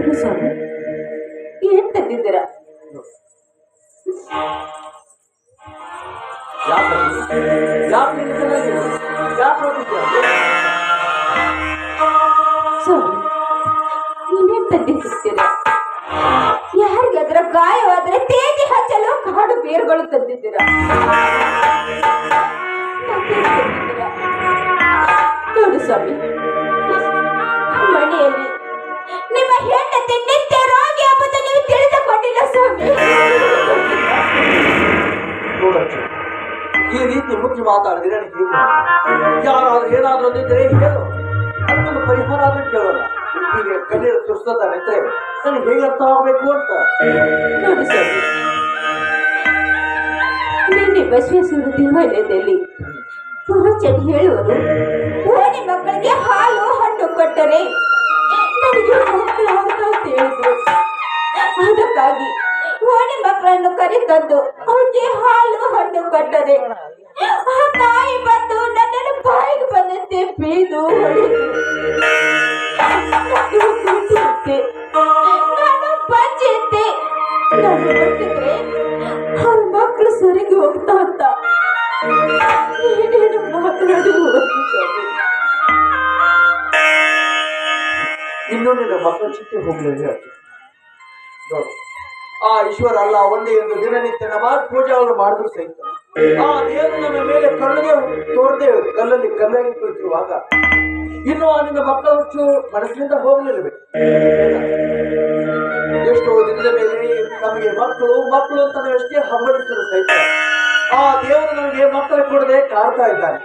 ಏನು ಸ್ವಾಮಿ. ಏನ್ ತಂದಿದ್ದೀರಾ? ಸ್ವಾಮಿ ಗಾಯವಾದ್ರೆ ತೇಜಿ ಹಚ್ಚಲು ಕಾಡು ಬೇರುಗಳು ತಂದಿದ್ದೀರಾ? ನೋಡು ಸ್ವಾಮಿ ಮನೆಯಲ್ಲಿ ಹೆಂಡತಿ ನಿತ್ಯ ರೋಗಿ ಎಂಬುದು ನೀವು ತಿಳಿದುಕೊಂಡಿಲ್ಲ ಸ್ವಾಮಿ. ನೋಡಚ್ಚು. ಈ ರೀತಿ ಮುಚ್ಚಿ ಮಾತಾಡಿದ್ರೆ ನನಗೆ ಯಾರಾದ್ರೂ ಏನಾದ್ರೂ ಅಂದಿದ್ರೆ ಹೇಳು. ಅದಕ್ಕೊಂದು ಪರಿಹಾರ ಆದ್ರೂ ಕೇಳೋಣ. ಈಗ ಕಣ್ಣೀರು ಸುರಿಸ್ತಾ ನಿಂತ್ರೆ ನನಗೆ ಹೇಗೆ ಅರ್ಥ ಆಗಬೇಕು ಅಂತ. ನೋಡಿ ಸರ್ ನಿನ್ನೆ ಬಸವೇಶ್ವರ ದೇವಾಲಯದಲ್ಲಿ ಪುರೋಚನ್ ಹೇಳುವರು ಓಣಿ ಮಕ್ಕಳಿಗೆ ಹಾಲು ಹಣ್ಣು ಕೊಟ್ಟರೆ. ನನಗೆ ಅಂತ ಹೇಳಿದ್ರು ಅದಕ್ಕಾಗಿ ಓಣಿ ಮಕ್ಕಳನ್ನು ಕರೆತಂದು ಅವರಿಗೆ ಹಾಲು ಹಣ್ಣು ಕೊಟ್ಟರೆ ಆ ತಾಯಿ ಬಂದು ನನ್ನನ್ನು ಬಾಯಿಗೆ ಬಂದಂತೆ ಬೀದು ಹೊಡೆದು ಇನ್ನೂ ನಿನ್ನ ಮಕ್ಕಳ ಚಿಕ್ಕೆ ಹೋಗ್ಲಿಲ್ಲ ಅಚ್ಚು ನೋಡು. ಆ ಈಶ್ವರ ಅಲ್ಲ, ಒಂದೇ ಒಂದು ದಿನನಿತ್ಯ ನಮಾಜ್ ಪೂಜೆಗಳನ್ನು ಮಾಡಿದ್ರು ಸಹಿತ. ಆ ದೇವರು ನಮ್ಮ ಮೇಲೆ ಕಣ್ಣಿಗೆ ತೋರದೆ ಕಲ್ಲಲ್ಲಿ ಕಲ್ಲಾಗಿ ಕುಳಿತಿರುವಾಗ ಇನ್ನು ಆ ನಿನ್ನ ಮಕ್ಕಳ ಹುಚ್ಚು ಮನಸ್ಸಿನಿಂದ ಹೋಗಲಿಲ್ಲವೇ ಎಷ್ಟೋ ದಿನದ ಮೇಲೆ ನಮಗೆ ಮಕ್ಕಳು ಮಕ್ಕಳು ಅಂತ ನಾವು ಎಷ್ಟೇ ಹಂಬಲಿಸಿದ್ರು ಸಹಿತ, ಆ ದೇವರು ನಮಗೆ ಮಕ್ಕಳು ಕೊಡದೆ ಕಾಡ್ತಾ ಇದ್ದಾನೆ.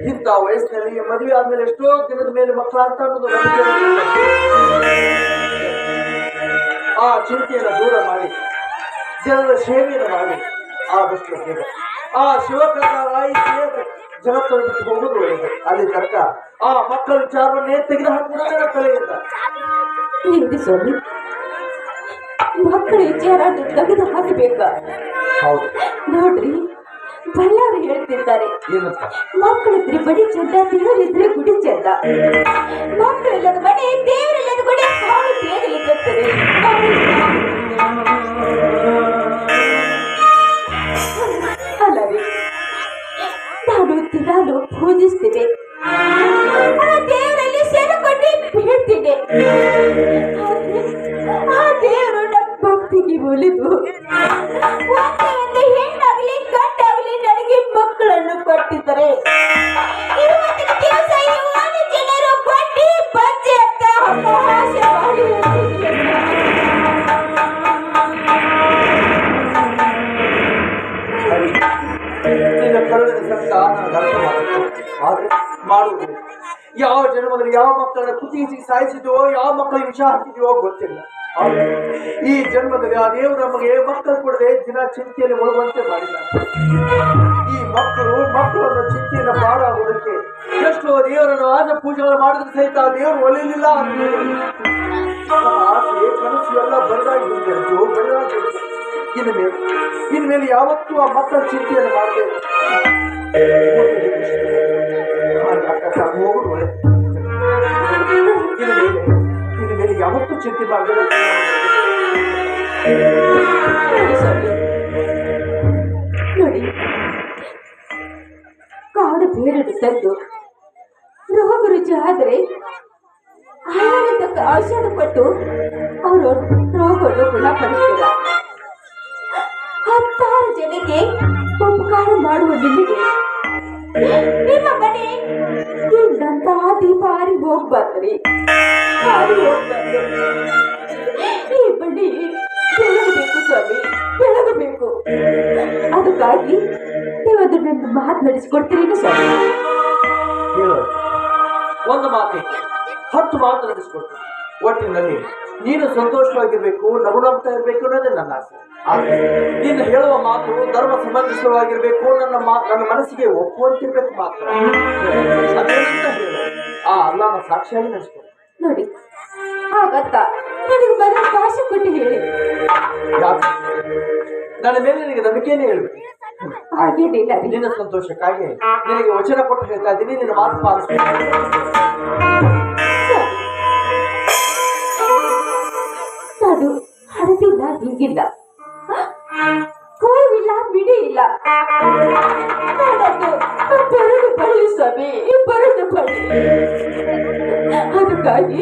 ಇಂಥ ವಯಸ್ಸಿನಲ್ಲಿ ಮದುವೆ ಆದ್ಮೇಲೆ ಎಷ್ಟೋ ದಿನದ ಮೇಲೆ ಮಕ್ಕಳಾಗ್ತಾ ಅನ್ನೋದು ಆ ಚಿಂತೆಯನ್ನು ದೂರ ಮಾಡಿ ಜನರ ಸೇವೆಯನ್ನು ಮಾಡಿ ಆದಷ್ಟು ಬೇಗ ಆ ಶಿವಕರಾಯಿ ಜಗತ್ತನ್ನು ಬಿಟ್ಟು ಹೋಗುದು ಒಳ್ಳೆಯದು. ಅಲ್ಲಿ ತನಕ ಆ ಮಕ್ಕಳ ವಿಚಾರವನ್ನೇ ತೆಗೆದು ಹಾಕುವುದರ ಕಲೆಯಿಂದ ಸ್ವಾಮಿ ಮಕ್ಕಳ ವಿಚಾರ ತೆಗೆದು ಹಾಕಬೇಕಾ ಹೌದು. ನೋಡ್ರಿ ಬಳ್ಳಾರು ಹೇಳ್ತಿದ್ದಾರೆ ಏನಂತ? ಮಕ್ಕಳಿದ್ರೆ ಬಡಿ ಚೆದ್ದ ದೇವರಿದ್ರೆ ಗುಡಿ ಚೆದ್ದ ಮಕ್ಕಳಿಲ್ಲದ ಮನೆ ದೇವರಿಲ್ಲದ ಗುಡಿ ಹಾಳು ನಿನ್ನ ಕರುಳಿನ ಸತ್ತ ಆದ್ರೆ ಮಾಡುವುದಿಲ್ಲ ಯಾವ ಜನ್ಮದಲ್ಲಿ ಯಾವ ಮಕ್ಕಳನ್ನ ಕುತ್ತಿಗೆ ಸಾಯಿಸಿದ್ವೋ ಯಾವ ಮಕ್ಕಳಿಗೆ ವಿಷ ಹಾಕಿದೆಯೋ ಗೊತ್ತಿಲ್ಲ. ಈ ಜನ್ಮದಲ್ಲಿ ಆ ದೇವರು ನಮಗೆ ಮಕ್ಕಳು ಕೊಡದೆ ದಿನ ಚಿಂತೆಯಲ್ಲಿ ಮುಳುಗುವಂತೆ ಮಾಡಿದ್ದಾರೆ. ಈ ಮಕ್ಕಳು ಮಕ್ಕಳನ್ನ ಚಿಂತೆಯನ್ನು ಮಾಡಾಗುವುದಕ್ಕೆ ಎಷ್ಟೋ ದೇವರನ್ನು ಆಜ ಪೂಜೆಗಳು ಮಾಡಿದ್ರೆ ಸಹಿತ ಆ ದೇವರು ಒಲಿಯಲಿಲ್ಲ ಕನಸು ಎಲ್ಲ ಬರದಾಗಿ ಬಿಟ್ಟಿದೆ ಇನ್ನು ಮೇಲೆ ಇನ್ನು ಮೇಲೆ ಯಾವತ್ತೂ ಆ ಮಕ್ಕಳ ಚಿಂತೆಯನ್ನು ಮಾಡದೆ ಇನ್ನು ಮೇಲೆ ಯಾವತ್ತೂ ಚಿಂತೆ ಮಾಡದೆ ನೋಡಿ ಕಾಡು ಬೇರನ್ನು ತಂದು ರೋಗ ರುಚಿ ಆದರೆ ಆಹಾರದ ಔಷಧ ಕೊಟ್ಟು ಅವರು ರೋಗವನ್ನು ಗುಣಪಡಿಸಿದ ಹತ್ತಾರು ಜನಕ್ಕೆ ಉಪಕಾರ ಮಾಡುವ ನಿಮಗೆ. ನಿಮ್ಮ ಮನೆ ಇನ್ನಂತಹ ದೀಪ ಹಾರಿ ಹೋಗ್ಬಾರ್ದ್ರಿ ಹಾರಿ ಹೋಗ್ಬಾರ್ದು ಈ ಬಡಿ ಬೆಳಗಬೇಕು ಸ್ವಾಮಿ, ಬೆಳಗಬೇಕು. ಅದಕ್ಕಾಗಿ ನೀವು ನನ್ನ ಮಾತು ನಡೆಸಿಕೊಡ್ತೀರೇನು ಸ್ವಾಮಿ? ಹೇಳು. ಒಂದು ಮಾತು ಹತ್ತು ಮಾತು ನಡೆಸ್ಕೊಡ್ತೀನಿ. ಒಟ್ಟಿನಲ್ಲಿ ನೀನು ಸಂತೋಷವಾಗಿರ್ಬೇಕು ನಗು ನಗ್ತಾ ಇರ್ಬೇಕು ಅನ್ನೋದೇ ನನ್ನ ಆಸೆ. ನೀನು ಹೇಳುವ ಮಾತು ಧರ್ಮ ಸಮಂಜಸವಾಗಿರ್ಬೇಕು ನನ್ನ ನನ್ನ ಮನಸ್ಸಿಗೆ ಒಪ್ಪುವಂತಿರ್ಬೇಕು ಮಾತ್ರ. ಆ ಅಲ್ಲಾನ ಸಾಕ್ಷಿಯಾಗಿ ನಡೆಸ್ಕೊಡು ನೋಡಿ ಹಾಗಂತ ನನಗೆ ಮೊದಲು ಭಾಷೆ ಕೊಟ್ಟು ಹೇಳಿ. ಯಾಕೆ? ನನ್ನ ಮೇಲೆ ನಿನಗೆ ನಂಬಿಕೆನೇ ಹೇಳ್ಬೇಕು ಹಾಗೇನಿಲ್ಲ ನಿನ್ನ ಸಂತೋಷಕ್ಕಾಗಿ ನಿನಗೆ ವಚನ ಕೊಟ್ಟು ಹೇಳ್ತಾ ಇದ್ದೀನಿ ನಿನ್ನ ಮಾತು ಪಾಲಿಸ್ತೀನಿ. ನಾನು ಹಿಂಗಿಲ್ಲ. ಕೋವಿಲ್ಲ ಬಿಡಿ ಇಲ್ಲ. ಬರಡು ಬಳ್ಳಿ ಸ್ವಾಮಿ ಬರಡು ಬಳ್ಳಿ ಅದಕ್ಕಾಗಿ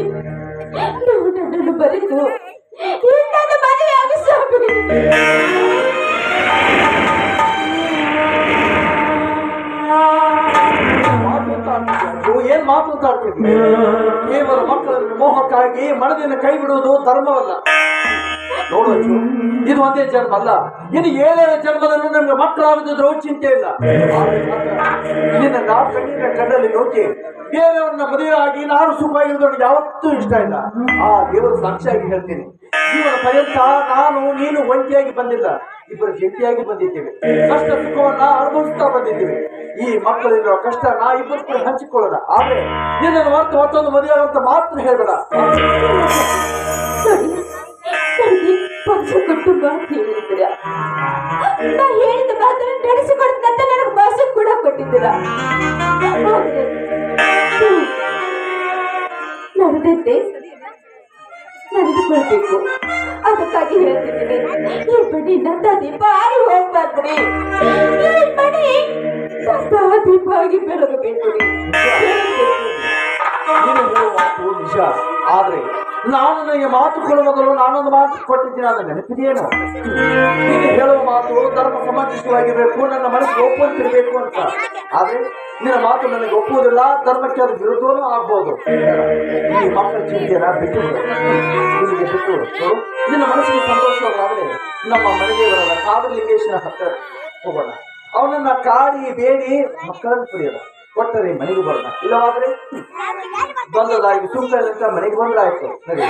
ನೀವು ನನ್ನನ್ನು ಬರೆದು ಏನ್ ಮಾತು ಕೇವಲ ಮಕ್ಕಳ ಮೋಹಕ್ಕಾಗಿ ಮನದಿಂದ ಕೈ ಬಿಡುವುದು ಧರ್ಮವಲ್ಲ. ನೋಡು ಇದು ಒಂದೇ ಜನ್ಮ ಅಲ್ಲ ಇದು ಏಳನೇ ಜನ್ಮದಲ್ಲೂ ನಮ್ಗೆ ಮಕ್ಕಳಾಗದಿದ್ರು ಚಿಂತೆ ಇಲ್ಲ. ಆದ್ರೆ ಮಾತ್ರ ನಿನ್ನ ನಾ ಕಣ್ಣಿನ ಕಣ್ಣಲ್ಲಿ ನೋಕಿ ಬೇರೆಯವ್ರನ್ನ ಮದುವೆ ಆಗಿ ನಾನು ಸುಖವಾಗಿರೋದು ಯಾವತ್ತೂ ಇಷ್ಟ ಇಲ್ಲ. ಆ ದೇವರ ಸಾಕ್ಷಿಯಾಗಿ ಹೇಳ್ತೀನಿ. ಜೀವನ ಪರ್ಯಂತ ನಾನು, ನೀನು ಒಂಟಿಯಾಗಿ ಬಂದಿಲ್ಲ. ಇಬ್ಬರು ಜಂಟಿಯಾಗಿ ಬಂದಿದ್ದೇವೆ. ಕಷ್ಟ ಸುಖವನ್ನ ಅನುಭವಿಸ್ತಾ ಬಂದಿದ್ದೇವೆ. ಈ ಮಕ್ಕಳಿರುವ ಕಷ್ಟ ನಾ ಇಬ್ಬರು ಹಂಚಿಕೊಳ್ಳೋಣ. ಆದ್ರೆ ನಿನ್ನನ್ನು ಮತ್ತೆ ಮತ್ತೊಂದು ಮದುವೆ ಅಂತ ಮಾತ್ರ ಹೇಳ್ಬೇಡ. ಆದ್ರೆ ನಡೆದಂತೆ ನಡೆದುಕೊಳ್ಬೇಕು. ಅದಕ್ಕಾಗಿ ಹೇಳ್ತಿದ್ದೀನಿ. ಈ ಬಡಿ ನಂದಾದಿ ಬಾರಿ ಹೋಗ್ಬಾರ್ದ್ರಿ ಈ ಬಡಿ ನಂದಾದಿ ಬಾಗಿ ಬೆಳಗಬೇಕು ನೀನು ನಿಜ. ಆದ್ರೆ ನಾನು ನನಗೆ ಮಾತು ಕೊಡುವ ಮೊದಲು ನಾನೊಂದು ಮಾತು ಕೊಟ್ಟಿದ್ದೀನಿ. ಅದನ್ನ ನೆನಪಿದೆಯೇನು? ನೀನು ಹೇಳುವ ಮಾತು ಧರ್ಮ ಸಮಂಜಸವಾಗಿರಬೇಕು ನನ್ನ ಮನಸ್ಸಿಗೆ ಒಪ್ಪುವಂತಿರಬೇಕು ಅಂತ. ಆದ್ರೆ ನಿನ್ನ ಮಾತು ನನಗೆ ಒಪ್ಪುವುದಿಲ್ಲ, ಧರ್ಮಕ್ಕೆ ಅದು ವಿರುದ್ಧವೂ ಆಗ್ಬೋದು. ಈ ಮಕ್ಕಳ ಚಿಂತೆಯನ್ನ ಬಿಟ್ಟು ನಿಮಗೆ ಬಿಟ್ಟು ನಿನ್ನ ಮನಸ್ಸಿಗೆ ಸಂತೋಷವಾದ್ರೆ ನಮ್ಮ ಮನೆದೇವರಾದ ಕಾದಲಿಂಗೇಶನ ಹತ್ತಿರ ಹೋಗೋಣ. ಅವನನ್ನ ಕಾಡಿ, ಬೇಡಿ, ಮಕ್ಕಳನ್ನು ಪಡೆಯೋಣ ಕೊಟ್ಟರೆ ಮನೆಗೆ ಬರೋಣ. ಇಲ್ಲವಾದ್ರೆ ಬಂದದಾಗಿ ಬಂದದಾಗಿ ಇರುತ್ತೆ ಮನೆಗೆ ಬಂದಾಯ್ತು ಸರಿ.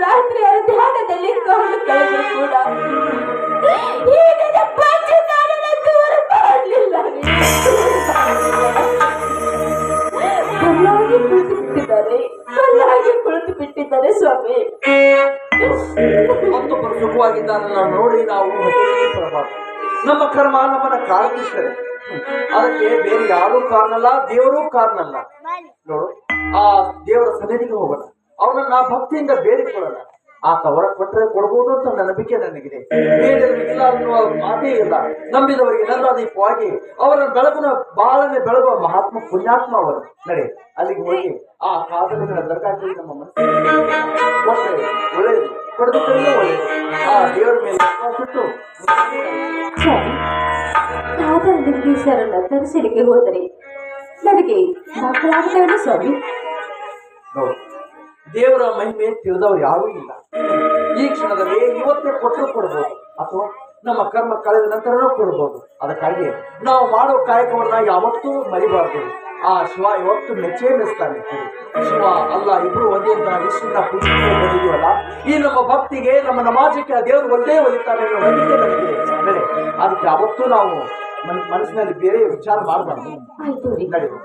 ರಾತ್ರಿ ಧ್ಯಾನದಲ್ಲಿ ಕಳೆದು ಕೂಡ. ಸ್ವಾಮಿ ಮತ್ತೊಬ್ಬರು ಸುಖವಾಗಿದ್ದಾನೆ ನಾವು ನೋಡಿ ನಾವು ನಮ್ಮ ಕರ್ಮ ನಮ್ಮನ್ನ ಕಾರಣೀಸರೆ ಅದಕ್ಕೆ ಬೇರೆ ಯಾರು ಕಾರಣಲ್ಲ ದೇವರೂ ಕಾರಣ ಅಲ್ಲ ನೋಡು ಆ ದೇವರ ಸನ್ನಿಧಿಗೆ ಹೋಗೋಣ. ಅವನನ್ನ ಭಕ್ತಿಯಿಂದ ಬೇಡಿಕೊಳ್ಳೋಣ. ಆತ ಹೊರ ಕೊಟ್ಟರೆ ಕೊಡ್ಬೋದು ಅಂತ ನನ್ನ ನಂಬಿಕೆ ನನಗಿದೆ. ಇಲ್ಲ ಅನ್ನುವ ಮಾತೇ ಇಲ್ಲ. ನಂಬಿದವರಿಗೆ ನಂದಾದೀಪವಾಗಿ ಅವರ ಬೆಳಗುನ ಬಾಳನೆ ಬೆಳಗುವ ಮಹಾತ್ಮ ಪುಣ್ಯಾತ್ಮ ಅವರು. ನಡೆ ಅಲ್ಲಿಗೆ ಹೋಗಿ ಆ ಕಾದಲಿನ ದರ್ಗಾಕ್ಕೆ ನಮ್ಮ ಮನಸ್ಸಿಗೆ ಕೊಟ್ಟರೆ ಒಳ್ಳೆಯದು. ಪಡೆದುಕೊಂಡು ಒಳ್ಳೆಯದು. ಆ ದೇವರ ಮೇಲೆ ಬಿಟ್ಟು ಕಾದರ ಲಿಂಗೇಶ್ವರನ ದರ್ಶನಕ್ಕೆ ಹೋದರೆ ನನಗೆ ಮಕ್ಕಳಾಗ್ತವೆ ಸ್ವಾಮಿ? ನೋಡು ದೇವರ ಮಹಿಮೆ ತಿಳಿದವರು ಯಾರೂ ಇಲ್ಲ. ಈ ಕ್ಷಣದಲ್ಲಿ ಇವತ್ತೇ ಕೊಟ್ಟರು ಕೊಡ್ಬೋದು. ಅಥವಾ ನಮ್ಮ ಕರ್ಮ ಕಳೆದ ನಂತರನೂ ಕೊಡ್ಬೋದು. ಅದಕ್ಕಾಗಿ ನಾವು ಮಾಡೋ ಕಾಯಕವನ್ನ ಯಾವತ್ತೂ ಮರಿಬಾರ್ದು. ಆ ಶಿವ ಇವತ್ತು ಮೆಚ್ಚೇ ಮೆಚ್ತಾನೆ. ಶಿವ ಅಲ್ಲ ಇಬ್ರು ಒಂದೇ ಅಂತ ವಿಶ್ವನ ಬಂದಿದೀವಲ್ಲ ಈ ನಮ್ಮ ಭಕ್ತಿಗೆ ನಮ್ಮ ನಮಾಜಕ್ಕೆ ಆ ದೇವರು ಒಂದೇ ಒಲಿತಾನೆ ಅನ್ನೋ ನಂಬಿಕೆ ಅದಕ್ಕೆ ಯಾವತ್ತೂ ನಾವು ಮನ್- ಮನಸ್ಸಿನಲ್ಲಿ ಬೇರೆ ವಿಚಾರ ಮಾಡಬಾರ್ದು. ನಡೆಯುವ